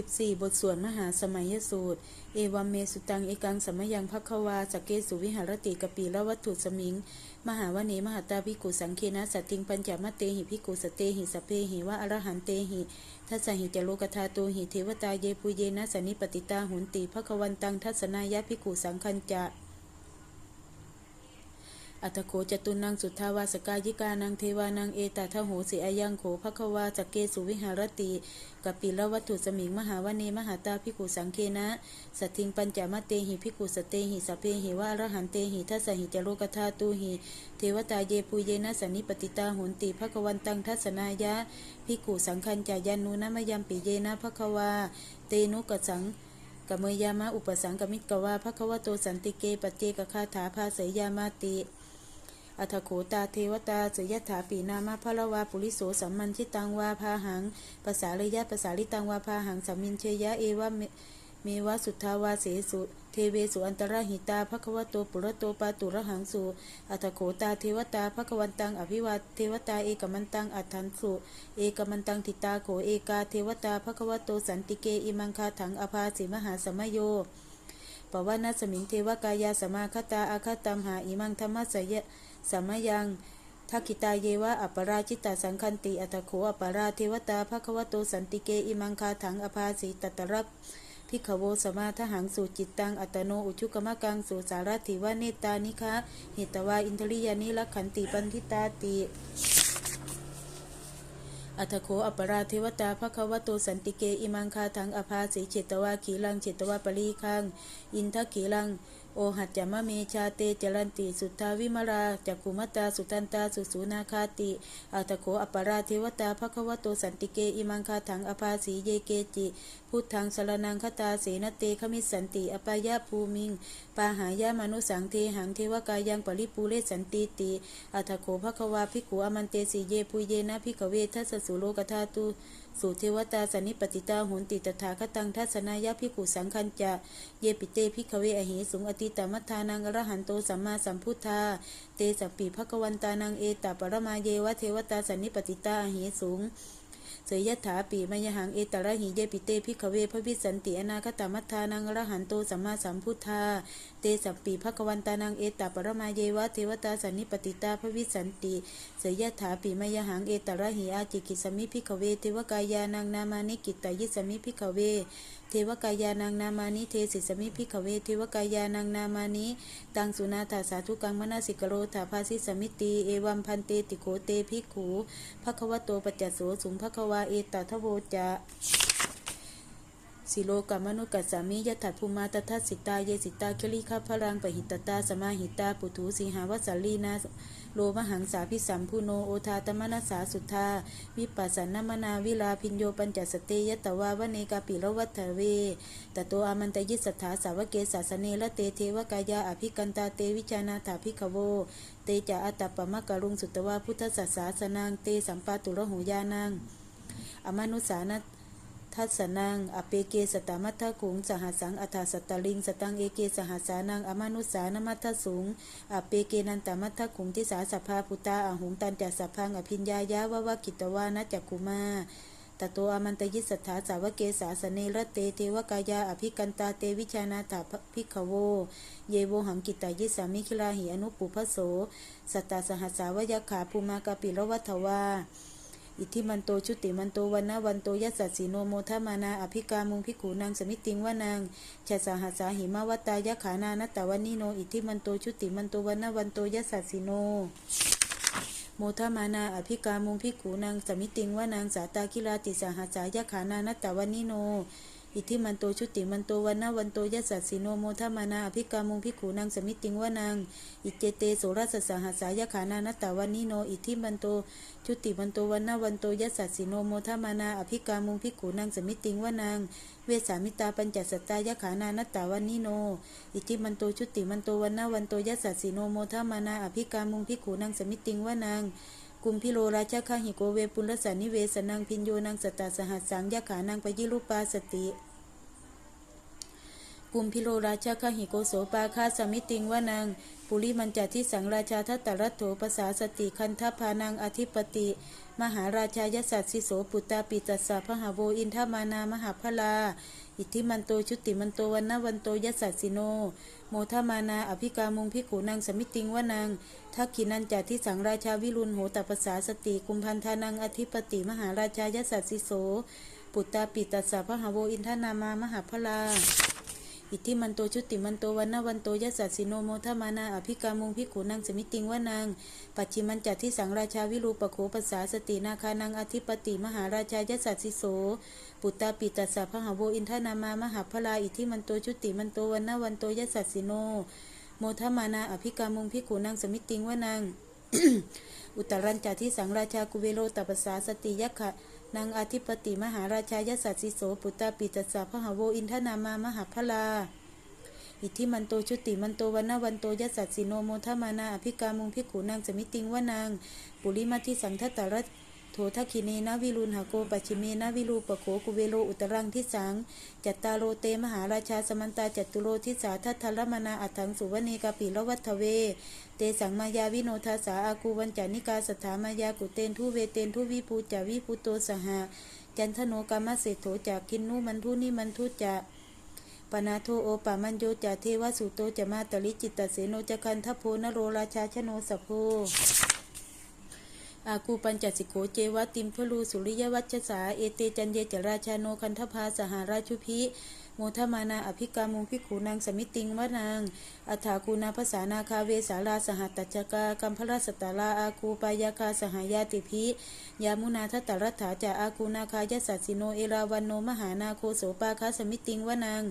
14 บทสวดมหาสมัยสูตร เอวัมเมสุตัง เอกังสมยังพักวาสกเกสุวิหารติกปีละวัตถุสมิง มหาวเนมหาตาภิกุสังเคนะสตติงปัญจมาเตหิภิกุสเตหิสเพหิวะอรหันเตหิทัสหิจโลกธาตูหิเทวตาเยปุเยนะสนิปติตาหุนติภควันตังทัศนายะภิกุสังคัญจะ อัตโขจตุนังสุทธาวาสกายิกานังเทวานังเอตทะโหสิอายังโขภควาจักเกสุวิหารติกัปปิละวัตถุสมิงมหาวเนมหาตาภิกุสังเคนะ สัทิงปัญจมตเตหิภิกุสเตหิสัเพหิวะอรหันเตหิทัสสหิจโลกธาตุหิเทวตาเยปุเยนะสนนิปติตาหุนติภควันตังทัศนายะภิกุสังคัญจายันนุนะมยัมปิเยนะภควา เตนุกสังกมเมยามะอุปสังกมิตกวาภควโตสันติเกปเจกคาถาภาเสยามาติ อัทโขตาเทวตาเสยถาปีนามะพะละวาปุริโสสัมมันชิตังวาพาหังภาษาเลยะภาษาลิตังวาพาหังสัมมินเชยะเอวะเมวะสุทธาวาเสสุเทเวสุอันตรหิตาภควโตปุระโตปาตุระหังสุอัทโขตาเทวตาภควันตังอภิวาเทวตาเอกมันตังอัฏฐันสุเอกมันตังทิตาโขเอกาเทวตาภควโตสันติเกอิมังคาถังอภาสิมหาสมโยปวานาสมิงเทวกายาสมาคตาอาคตัมหาอิมังธรรมสยะ สมยังทักขิตาเยวะอัปปราชิตาสังคันติอัตโขอัปปราเทวตาภควโตสันติเกอิมังคาถังอภาสีตตรับพิขโวสมาทหังสูจิตตังอัตโนอุชุกมะกังสูสารถิวะเนตานิคะเหตวาอินทริยานิลักขันติปันทิตาติอัตโขอัปปราเทวตาภควโตสันติเกอิมังคาทังอภาสีเจตวาขีลังเจตวาปรีคัง อินทขีลัง โอหัจจมะเมชาเตจรันติ สุทธาวิมราจักขุมตา สุตันตา สุสูนาคาติ อัตโขอัปราเทวตาภควโตสันติเก อิมังคาทังอภาสีเยเกจิ พุทธังสรนังคตาเสนเตขมิสสันติ อปายาภูมิง ปาหายามนุสังเทหังเทวกายังปริปูเลสันติติ อัตโขภควาภิกขุอมันเตสีเยปุเยนะภิกเวทัสสุโลกธาตุ สุเทวตาสนนิปติตาหุนติตถาคตังทัศนายะภิกขุสังคัญจะเยปิเตภิกขเวอหิสุงอติตมัทานังอรหันโตสัมมาสัมพุทธา เตสัปปิภควันตานังเอตปรมาเยวะเทวตาสนนิปติตาอหิสุง เสยยถาปีมยหังเอตระหิเยปิเตพิขเวพระวิสันติอนาคตมัทธานังอรหันโตสัมมาสัมพุทธา เตสัปปีภควันตานังเอตปรมาเยวะเทวตาสันนิปติตาพระวิสันติเสยยถาปีมยหังเอตระหิอาจิกิสมิพิขเวเทวกายานังนามานิกิตตยิสมิพิขเว เทวกายานังนามานิเทศิสมิพิขเวเทวกายานังนามานิตังสุนาถาสาธุกังมนาสิกโรถาภาสิสมิตีเอวัมพันเตติโคเตภิกขุภควโตปัจจโสสุงภควาเอตทโวจะ สิโลกามนุกัสสามิยถัตภูมาตทัสสิตาเยสิตาเคลิคาพรังปหิตตาสมาหิตาปุถุสีหาวสสลีนาโลมหังสาพิสัมพุโนโอทาตมนัสสาสุทธา วิปัสสนมนาวิลาพิญโยปัญจสเตยตวาวเนกาปิรวัตเวตโตอามันตยิสัทธาสาวเกสาสเนละเตเทวกายาอภิกันตาเตวิจานาถาภิกขโว เตจาอัตตปมะกะรุงสุตวาพุทธสัสสาสนังเตสัมปาตุระหูยานังอมนุสานะ ทัสนัง อเปเกสตามัทธกุงสหัสังอัฏฐสตตลิง สตังเอเกสหัสานัง อมานุสานมัทธสุงอเปเกนันตมัทธกุงทิสาสภาพุตาอหุงตันจัสพัง อภิญญายาวะวะกิตวานะจักคุมาตโตอมันตยิสัทธาสาวเกสาสเนรเตเทวกายาอภิกันตาเตวิชานาถาภิขโว เยโวหังกิตายิสามิคิลาหิอนุปุพโสสตตาสหัสสาวยขาภูมากาปิรวัฏวา อิทธิมันโตชุติมันโตวันนาวันโตยัสสสีโนโมทามานา อภิกามุงพิขูนางสมิติงวานางชาสหัสาหิมาวตายะขานานัตตวันนิโน อิทธิมันโตชุติมันโตวันนาวันโตยัสสสีโนโมทามานา อภิกามุงพิขูนางสมิติงวานางสาตาคิราติสหัสสายะขานานัตตวันนิโน อิทธิมันโตชุติมันโตวันนะวันโตยัสสะสีโนโมทามานาอภิกามุงพิขูนางสมิติงวานางอิเจเตโสรัสสหัสายะขานานัตตวันนิโนอิทธิมันโตชุติวันโตวันนาวันโตยัสสะสิโนโมทามานาอภิกามุงพิกขุนางสมิติงวานางเวสามิตาปัญจสตายะขานานัตตาวันนิโน อิทิมันโตชุติมันโตวันนาวันโตยัสสะสิโนโมทามานาอภิกามุงพิกขุนางสมิติงวานาง กุมพิโลราชคาหิโกเวปุลสานิเวสนังพินโยนางสตาสหัสสังยะขานางปยิรูปาสติกุมพิโรราชาคหิโกโสปาคาสมิติงวานัง ปุริมันจัที่สังราชาทัตตรัตโถภาษาสติคันทพานังอธิปติ มหาราชายสัตสิโสปุตตาปิตัสสะพหาโวอินทมานามหาพลา อิทธิมันโตชุติมันโตวันนวันโตยสัสสิโน โมทมานา อภิกามุงพิขูนางสมิติงวานังทักขินันจัที่สังราชาวิรุณโหตปภาษาสติกุมพันธานังอธิปติมหาราชายสัตสิโส ปุตตาปิตัสสะพหาโวอินทนามามหาพลา อิทธิมันโตชุติมันโตวันนาวันโตยสัสสิโนโมทมานาอภิกามุงพิขูนางสมิติงวานางปัจฉิมันจัดที่สังราชาวิรูปโขภาษาสตินาคานังอธิปติมหาราชายสัสสิโส ปุตตาปิตัสสะพหาโวอินทนามามหาพลาอิทธิมันโตชุติมันโตวันนาวันโตยสัสสิโน โมทมานาอภิกามุงพิขูนางสมิติงวานางอุตรัญจาที่สังราชากุเวโรตปสสาสติยักขะ นางอธิปติมหาราชายสัสสิโสปุตตาปิตัสสะพหาโวอินทนามามหาพลา อิทธิมันโตชุติมันโตวันนวันโตยสัสสิโนโมทมานาอภิกามุงพิขูนางสมิติงวานาง ปุริมาทิสังทัตตรั โถทักขิเนนะวิรุณหาโกปัจฉิเมนะวิรูปโขกุเวโลอุตรังทิสัง จัตตาโรเตมหาราชาสมันตาจัตุโรทิสาทัทธรมนาอัฏฐังสุวเนกาปิลวัฒเว เตสังมายาวิโนทาสาอากูวันจานิกาสถามายากุเตนทุเวเตนทุวิภูจาวิภูโตสหะจันทโนกามเศโถจากกินนุมันทุนิมันทุจะปนาโทโอปามันโยจาเทวสุโตจะมาตลิจิตตเสโนจะคันทโพนโรราชาชโนสโพ อากูปัญจสิโขเจวะติมพลูสุริยวัชสาเอเตจันเยจราชาโนคันทภาสหาราชุพิโมทมานาอภิกามุงพิขูนางสมิติงวานางอัฏฐากูนาภาษานาคาเวสาลาสหัตจกากัมพราสตาลาอากูปายาคาสหายาติพิยามุนาทัตตรัฐาจาอากูนาคายสัสสิโนเอราวันโนมหานาโคโสปาคาสมิติงวานาง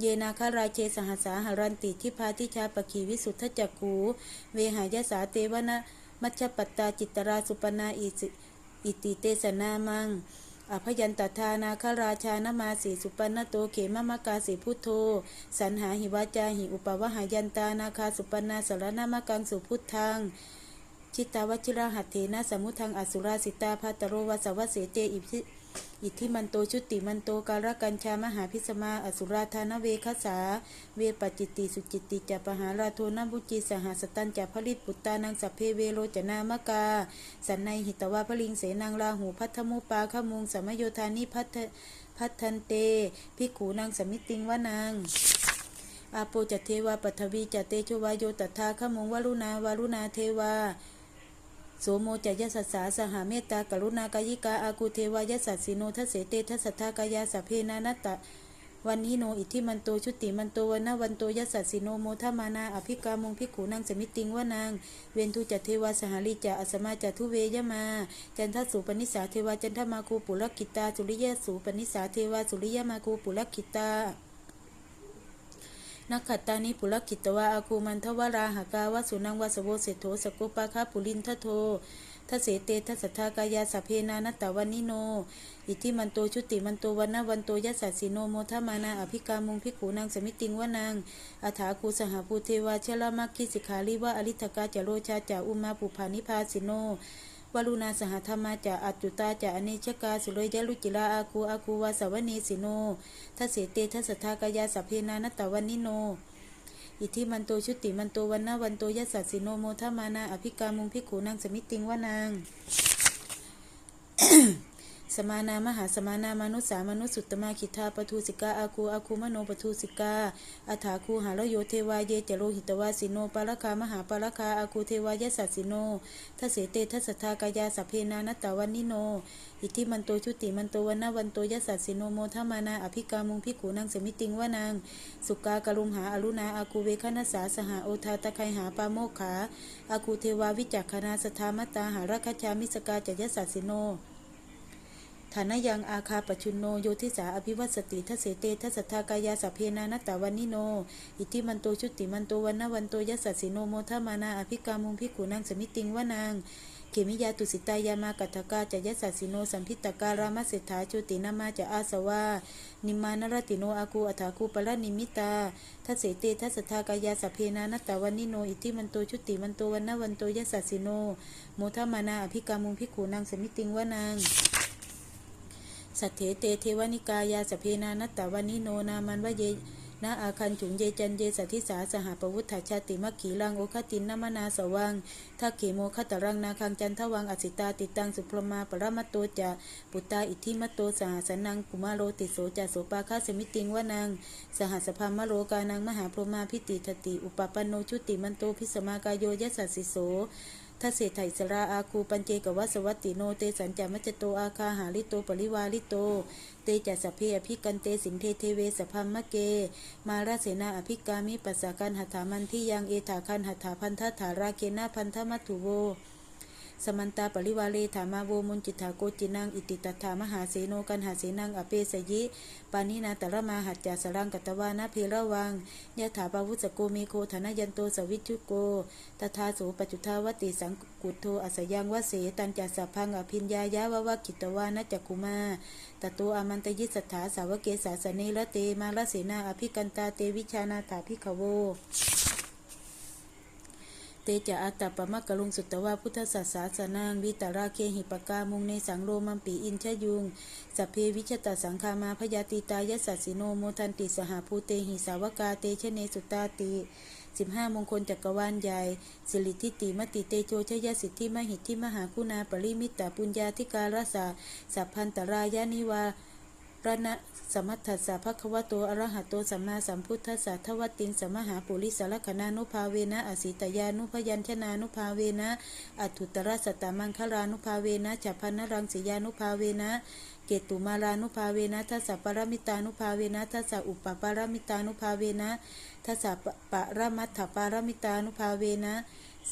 เยนาคาราเชสหัสาหารันติทิพาทิชาปขีวิสุทธจักขูเวหายสาเตวนะ มัชฌปัตตาจิตตราสุปนาอิติเตสนามังอภยันตทานาคราชานมาสีสุปนโตเขมมกาสีพุทโธ สันหาหิวาจาหิอุปวหายันตานาคาสุปนาสารนามกังสุพุทธังชิตาวชิราหัตเถนะสมุทังอสุราสิตาภัตโรวสวเสเตอิ อิทธิมันโตชุติมันโตการกัญชามหาพิสมา อสุราธานเวคสา เวปจิตติสุจิตติจะปหาราโทนบุจิสหสตันจะผลิตปุตตานังสัพเพเวโรจนามกา สันในหิตวาพลิงเสนังลาหูพัทธมุปาขมุงสมโยธานิพัทพัทันเตพิขูนางสมิติงวานางอาโปจัตเทวาปัทวีจัตเตชวายโยตัทธาขมงวารุณาวารุณาเทวา โสโมจยสัสสาสหาเมตตากรุณากายิกาอากุเทวายสัสสิโนทัสเสเตทัสสทธากายาสพเพนานัตตะวันนิโนอิทธิมันโตชุติมันโตวันนวันโตยสัสสิโนโมทมานาอภิกามงพิขูนางสมิติงวานาง เวนทุจัตเทวาสหาริจาอสมาจัทุเวยมา จันทสุปนิสาเทวาจันทมาคูปุรกิตาสุริยสูปนิสาเทวาสุริยมาคูปุรกิตา นักขัตตานิปุรกิตวาอาคูมันทวราหากาวสุนังวาสโวเสโถสกุปาคาปุลินทโททัเสเตทัสทากายาสัพเพนานัตตวันนิโน อิทิมันโตชุติมันโตวันนวันโตยัสสสิโนโมทมานาอภิกามุงพิกขูนางสมิติงวานางอาถาคูสหภูเทวาเชลามักคิสิขาลิวะอริทกาจโรชาจาอุมาปุภานิพาสิโน วรุณาสหธรรมาจะอัจจุตาจะอเนชกาสุรยยลุจิลาอาคูอาคูวาสวเนสิโนทัศเสเตทัสทธากายาสัพเพนานตตาวันนิโน อิทิมันโตชุติมันโตวันนาวันโตยัสสสิโนโมทมานาอภิกามุงพิกขูนางสมิติงวานาง สมานามหาสมานามนุษย์สามนุษย์สุตตมาคิทาปทุสิกาอาคูอาคูมโนปทุสิกาอัฏฐาคูหาลโยเทวาเยจโรหิตวาสิโนปาลคามหาปาลคาอาคูเทวายสัสสิโนทัเสเตทัสทากายาสเพนานัตตาวันนิโน อิทิมันโตชุติมันโตวันนาวันโตยสัสสิโนโมทมานาอภิกามุงพิขูนางสมิติงวานางสุกากรุมหาอรุณาอาคูเวคณสาสหาโอทาตะไคหาปาโมขาอาคูเทวาวิจักขณาสทามตตาหารัคชามิสกาจยสัสสิโน ฐานะยังอาคาปชุนโนโยทิสาอภิวัตสติทัเสเตทัสทธากายาสัพเพนานัตตาวันนิโน อิทิมันโตชุติมันโตวันนวันโตยัสสสิโนโมทมานาอภิกามุงพิกขุนางสมิติงวานางเขมิยาตุสิตายามากัตถกาจะยัสสิโนสัมพิตการามเศรษฐาจุตินามาจะอาสวานิมานรติโนอากูอัฏฐาคูปละนิมิตาทัเสเตทัสทากายาสัพเพนานัตตาวันนิโน อิทิมันโตชุติมันโตวันนวันโตยัสสิโนโมทมานาอภิกามุงพิกขุนางสมิติงวานาง สัทเถเตเทวนิกายาสเพนานัตตวันิโนนามันวะเยนาอาคันฉุงเยจันเยสัทธิสาสหปวุฒชาติมัคขีลังโอคตินนมนาสวังทักเขโมคตรังนาคังจันทวังอสิตาติตังสุพรมาปรมัตโตจะปุตตาอิทธิมัตโตสหสนังกุมาโรติโสจะโสปาคาสมิติงวานังสหัสพามโรกานังมหาพรหมาพิติทติ อุปปันโนชุติมันโตพิสมากายโยยัสสสิโส ทัเศรษฐิสราอาคูปัญเจกวัสวัตติโนเตสัญจามัจโตอาคาหาลิโตปริวาลิโต เตจัสสพเพอภิกันเตสินเทเทเวสพัมมะเก มาราเสนาอภิกามิปัสสากันหัตถามันที่ยังเอถาคันหัตถาพันธถาราเคนาพันธมัตถุโว สมันตาปริวาเลถามาโวมุนจิตถาโกจินังอิติตถามหาเสโนกันหาเสนังอเปสยิปานินาตระมาหัจจาสรังกัตวานาเพระวังยะถาปาวุสโกเมโคธนยันโตสวิจุโกตถาโสปจุทาวติสังกุโทอสยังวเสตันจัสพังอภิญญายาววกิตวานะจักคุมาตโตอมันตยิสถาสาวเกสาสเนละเตมาลเสนาอภิกันตาเตวิชานาถาภิกขโว เตจะอัตตปะมะกะลุงสุตตวาพุทธศาสสนางวิตาราเคหิปกามุงในสังโรมัมปีอินชยุงสัพเพวิชตสังคามาพยาติตายสัสสิโนโมทันติสหภูเตหิสาวกาเตชเนสุตาติสิบห้ามงคลจักรวาลใหญ่ สิริทิติมติเตโชชยสิทธิมหิทธิมหาคุณาปริมิตตปุญญาธิการสาสัพพันตรายานิวา รณะสมัทธัสสะภะคะวะโตอรหะโตสัมมาสัมพุทธัสสะทวัตตินสมหาปุริสารคณานุภาเวนะอสิตยานุพยัญชนานุภาเวนะอัตถุตระสตตมังคลานุภาเวนะจัพพนรังสียานุภาเวนะเกตุมารานุภาเวนะทัสสะปรมิตานุภาเวนะทัสสะอุปปารมิตานุภาเวนะทัสสะปะระมัตถปารมิตานุภาเวนะ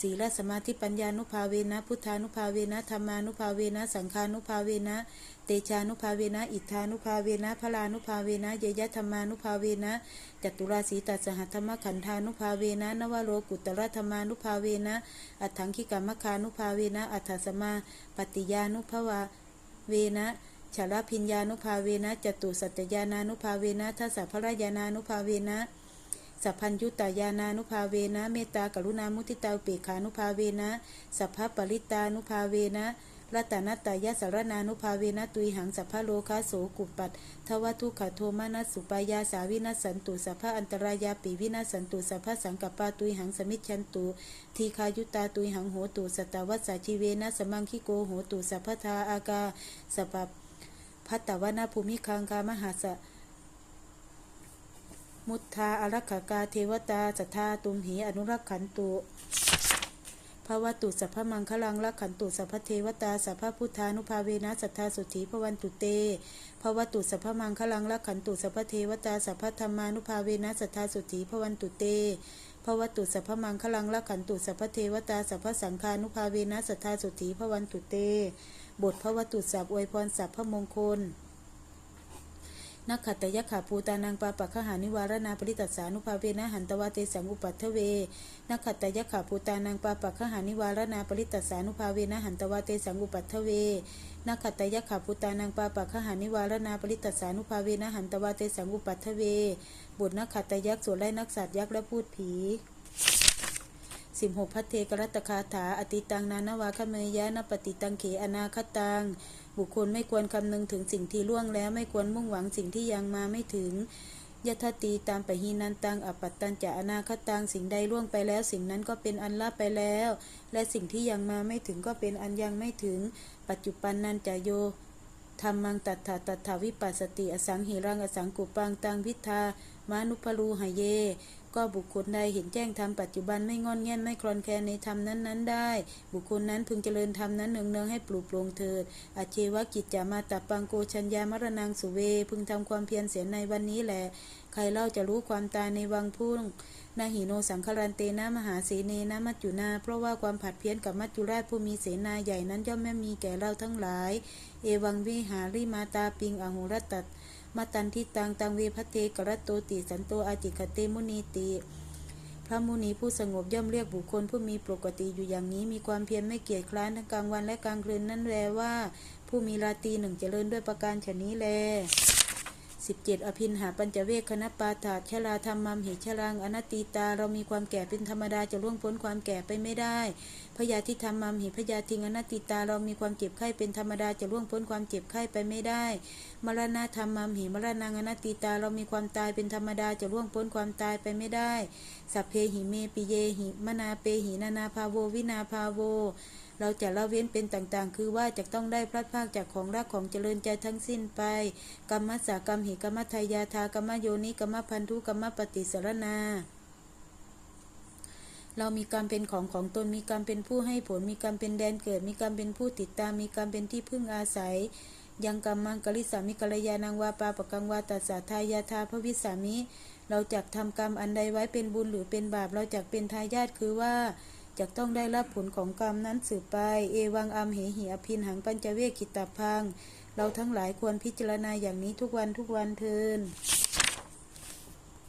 ศีลสมาธิปัญญานุภาเวนะ พุทธานุภาเวนะธรรมานุภาเวนะ สังฆานุภาเวนะ เตชานุภาเวนะ อิทธานุภาเวนะพลานุภาเวนะเยยะธรรมานุภาเวนะจตุราสีตัสหัตถมขันธานุภาเวนะ นวโรกุตระธรรมานุภาเวนะ อัฏฐังคิกามคานุภาเวนะ อัฏฐสมาปฏิยานุภวาเวนะชาลพิญญานุภาเวนะจตุสัจจญานานุภาเวนะทัสสะพระยานานุภาเวนะ สัพพัญยุตายานานุภาเวนะ เมตตากรุณามุทิตาเปขานุภาเวนะ สัพพะปริตานุภาเวนะรัตนตตายะสารนานุภาเวนะตุยหังสัพพะโลคาโสกุปปัตทวทุขโทมานัสสุปายาสาวินัสสันตุสัพพะอันตรายาปิวินัสสันตุสัพพะสังกัปปาตุยหังสมิจฉันตุทีคายุตาตุยหังโหตุสตตวัสสาชีเวนะสมังคิโกโหตุสัพพทาอากาสัพพพัตตวนาภูมิคังกามหาสะ มุทธาอารักขากาเทวตาสัทธาตุมหีอนุรักขันตุภาวตุสัพพมังคลังรักขันตุสัพพเทวตาสัพพพุทธานุภาเวนะสัทธาสุถีพวันตุเตภาวตุสัพพมังคลังรักขันตุสัพพเทวตาสัพพธรรมานุภาเวนะสัทธาสุถีพวันตุเตภาวตุสัพพมังคลังรักขันตุสัพพเทวตาสัพพสังฆานุภาเวนะสัทธาสุถีพวันตุเต บทภาวตุสัพอวยพรสัพพมงคล นักขัตตยขาภูตานังปาปัคหานิวารณาปริตัสานุภาเวนะหันตวาเตสังอุปัฏฐเว นักขัตตยขาภูตานังปาปัคหานิวารณาปริตัสานุภาเวนะหันตวาเตสังอุปัฏฐเว นักขัตตยขาภูตานังปาปัคหานิวารณาปริตัสานุภาเวนะหันตวาเตสังอุปัฏฐเว บุตรนักขัตยักษ์ส่วนไล่นักสัตว์ยักษ์และพูดผีสิบหกพัทเทกรัตตคาถา อติตังนานาวาคเมยะนปฏิตังเขอนาคตัง บุคคลไม่ควรคำนึงถึงสิ่งที่ล่วงแล้วไม่ควรมุ่งหวังสิ่งที่ยังมาไม่ถึงยะทตีตามปหินันตังอปัตตัญจะอนาคตังสิ่งใดล่วงไปแล้ว สิ่งนั้นก็เป็นอันละไปแล้ว และสิ่งที่ยังมาไม่ถึงก็เป็นอันยังไม่ถึง ปัจจุบันนันจะโยธรรมังตัถาตัตถาวิปัสสติ อสังหิรังอสังกุปังตังวิทามานุพลูหเย ก็บุคคลใดเห็นแจ้งธรรมปัจจุบันไม่งอนแง่นไม่คลอนแคลนในธรรมนั้นๆได้ บุคคลนั้นพึงเจริญธรรมนั้นเนืองๆให้ปลูกปลงเถิดอาเชวกิจจามาตัปังโกชัญญามรณังสุเว พึงทำความเพียรเสียในวันนี้แหละ ใครเล่าจะรู้ความตายในวังพุ่งนาหิโนสังครันเตนะมหาเสเนนะมัจจุนา เพราะว่าความผัดเพี้ยนกับมัจจุราชผู้มีเสนาใหญ่นั้นย่อมไม่มีแก่เราทั้งหลาย เอวังวิหาริมาตาปิงอหุรตัต มาตันทิตังตังเวพเทกรัตโตติสันโตอาจิคเตมุนีติพระมุนีผู้สงบย่อมเรียกบุคคลผู้มีปกติอยู่อย่างนี้มีความเพียรไม่เกียจคร้านทั้งกลางวันและกลางคืนนั่นแลว่า ผู้มีราตรีหนึ่งเจริญด้วยประการฉนี้แล 17 อภินหาปัญจเวคคณปาถาชลาธรรมัมหิชลัง อนัตติตา เรามีความแก่เป็นธรรมดาจะล่วงพ้นความแก่ไปไม่ได้ พยาธิธรรมัมหิพยาธิงอนัตติตา เรามีความเจ็บไข้เป็นธรรมดาจะล่วงพ้นความเจ็บไข้ไปไม่ได้ มรณะธรรมัมหิมรณังอนัตติตา เรามีความตายเป็นธรรมดาจะล่วงพ้นความตายไปไม่ได้ สัพเพหิเมปิเยหิมนาเปหินานาภาโววินาภาโว เราจะละเว้นเป็นต่างๆ คือว่าจะต้องได้พลัดพรากจากของรักของเจริญใจทั้งสิ้นไป กรรมสากรรมหิกรรมทายาทากรรมโยนิกรรมพันธุกรรมปฏิสรณาเรามีกรรมเป็นของของตน มีกรรมเป็นผู้ให้ผล มีกรรมเป็นแดนเกิด มีกรรมเป็นผู้ติดตาม มีกรรมเป็นที่พึ่งอาศัย ยังกรรมมังกลิสามิกัลยานังวาปาปกังวาตัสสะทายาทาพระวิสามิ เราจักทำกรรมอันใดไว้เป็นบุญหรือเป็นบาป เราจักเป็นทายาทคือว่า จะต้องได้รับผลของกรรมนั้นสืบไป เอวังอัมเหหิอภินหังปัญจเวกขิตตพัง เราทั้งหลายควรพิจารณาอย่างนี้ทุกวันทุกวันเทิน